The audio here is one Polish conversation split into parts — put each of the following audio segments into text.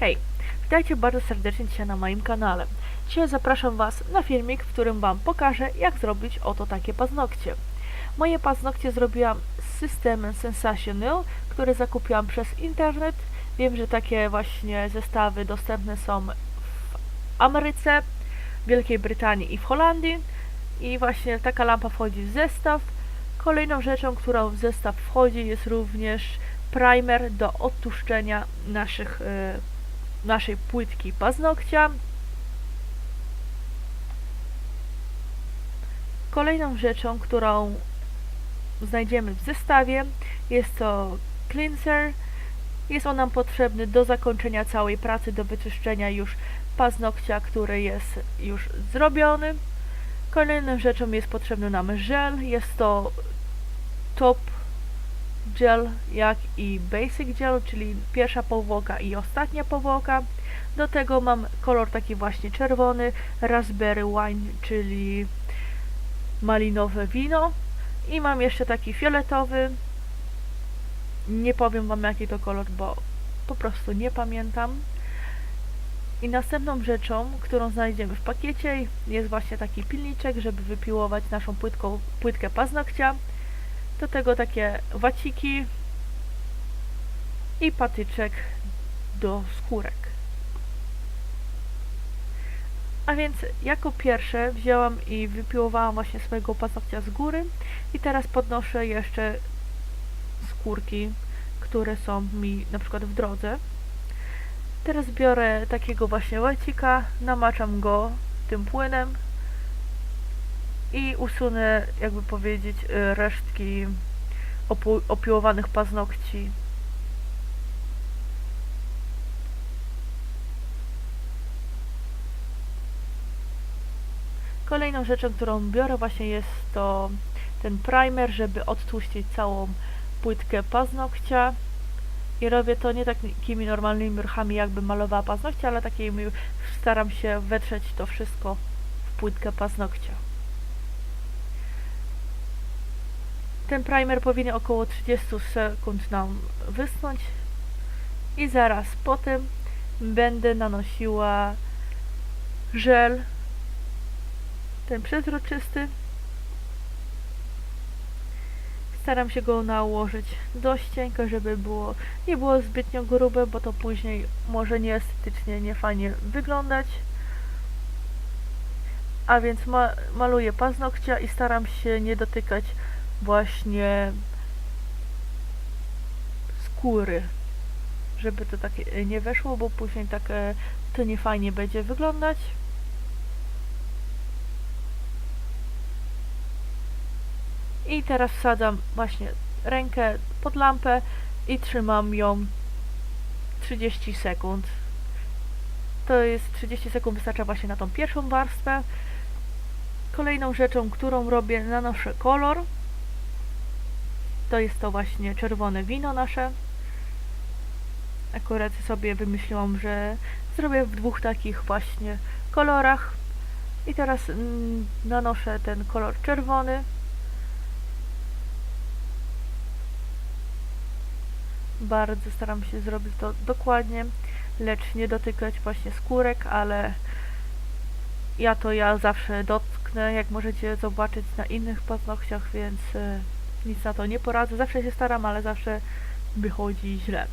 Hej, witajcie bardzo serdecznie dzisiaj na moim kanale. Dzisiaj zapraszam Was na filmik, w którym Wam pokażę, jak zrobić oto takie paznokcie. Moje paznokcie zrobiłam z systemem Sensational, który zakupiłam przez internet. Wiem, że takie właśnie zestawy dostępne są w Ameryce, Wielkiej Brytanii i w Holandii. I właśnie taka lampa wchodzi w zestaw. Kolejną rzeczą, która w zestaw wchodzi jest również primer do odtłuszczenia naszych, e, naszej płytki paznokcia. Kolejną rzeczą, którą znajdziemy w zestawie jest to cleanser. Jest on nam potrzebny do zakończenia całej pracy, do wyczyszczenia już paznokcia, który jest już zrobiony. Kolejną rzeczą jest potrzebny nam żel. Jest to top gel, jak i basic gel, czyli pierwsza powłoka i ostatnia powłoka. Do tego mam kolor taki właśnie czerwony, raspberry wine, czyli malinowe wino. I mam jeszcze taki fioletowy. Nie powiem wam jaki to kolor, bo po prostu nie pamiętam. I następną rzeczą, którą znajdziemy w pakiecie jest właśnie taki pilniczek, żeby wypiłować naszą płytką, płytkę paznokcia. Do tego takie waciki i patyczek do skórek. A więc jako pierwsze wzięłam i wypiłowałam właśnie swojego paznokcia z góry i teraz podnoszę jeszcze skórki, które są mi na przykład w drodze. Teraz biorę takiego właśnie łacika, namaczam go tym płynem i usunę, jakby powiedzieć, y, resztki opiłowanych paznokci. Kolejną rzeczą, którą biorę właśnie jest to ten primer, żeby odtłuścić całą płytkę paznokcia. I robię to nie takimi normalnymi ruchami, jakby malowała paznokcie, ale takimi staram się wetrzeć to wszystko w płytkę paznokcia. Ten primer powinien około 30 sekund nam wysnąć i zaraz potem będę nanosiła żel, ten przezroczysty. Staram się go nałożyć dość cienko, żeby było, nie było zbytnio grube, bo to później może nieestetycznie, nie fajnie wyglądać. A więc ma, maluję paznokcia i staram się nie dotykać właśnie skóry, żeby to tak e, nie weszło, bo później tak e, to nie fajnie będzie wyglądać. I teraz wsadzam właśnie rękę pod lampę i trzymam ją 30 sekund. To jest 30 sekund wystarcza właśnie na tą pierwszą warstwę. Kolejną rzeczą, którą robię, nanoszę kolor. To jest to właśnie czerwone wino nasze. Akurat sobie wymyśliłam, że zrobię w dwóch takich właśnie kolorach. I teraz mm, nanoszę ten kolor czerwony. Bardzo staram się zrobić to dokładnie, lecz nie dotykać właśnie skórek, ale ja to ja zawsze dotknę, jak możecie zobaczyć na innych paznokciach, więc e, nic na to nie poradzę. Zawsze się staram, ale zawsze wychodzi źle.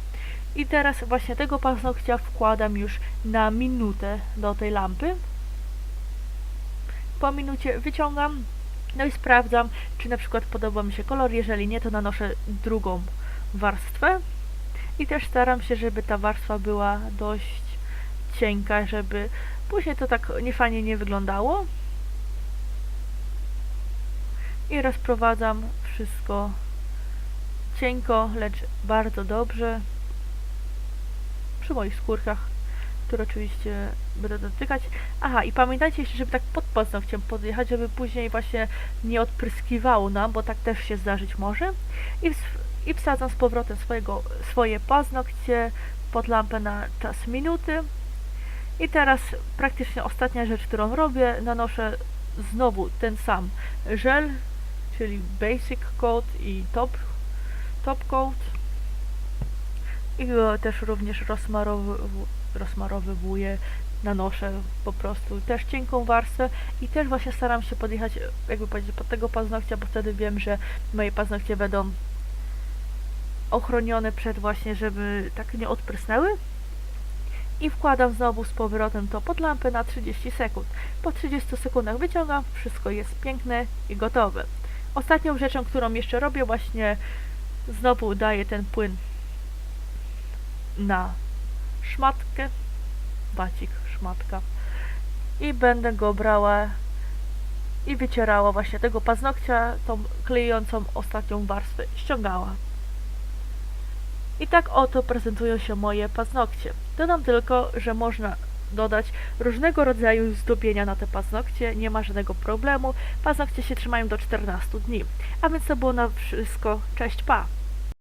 I teraz właśnie tego paznokcia wkładam już na minutę do tej lampy. Po minucie wyciągam, no i sprawdzam, czy na przykład podoba mi się kolor. Jeżeli nie, to nanoszę drugą warstwę. I też staram się, żeby ta warstwa była dość cienka, żeby później to tak niefajnie nie wyglądało. I rozprowadzam wszystko cienko, lecz bardzo dobrze przy moich skórkach, które oczywiście będę dotykać. Aha, i pamiętajcie jeszcze, żeby tak pod paznokciem podjechać, żeby później właśnie nie odpryskiwało nam, bo tak też się zdarzyć może. I, i wsadzam z powrotem swojego, swoje paznokcie pod lampę na czas minuty. I teraz praktycznie ostatnia rzecz, którą robię, nanoszę znowu ten sam żel, czyli Basic Coat i Top, top Coat. i go też również rozmarowy, rozmarowywuję, nanoszę po prostu też cienką warstwę i też właśnie staram się podjechać, jakby powiedzieć, pod tego paznokcia, bo wtedy wiem, że moje paznokcie będą ochronione przed właśnie, żeby tak nie odprysnęły i wkładam znowu z powrotem to pod lampę na 30 sekund. Po 30 sekundach wyciągam, wszystko jest piękne i gotowe. Ostatnią rzeczą, którą jeszcze robię, właśnie znowu daję ten płyn na szmatkę, bacik, szmatka i będę go brała i wycierała właśnie tego paznokcia, tą klejącą ostatnią warstwę ściągała. I tak oto prezentują się moje paznokcie. Dodam tylko, że można dodać różnego rodzaju zdobienia na te paznokcie, nie ma żadnego problemu. Paznokcie się trzymają do 14 dni. A więc to było na wszystko. Cześć, pa!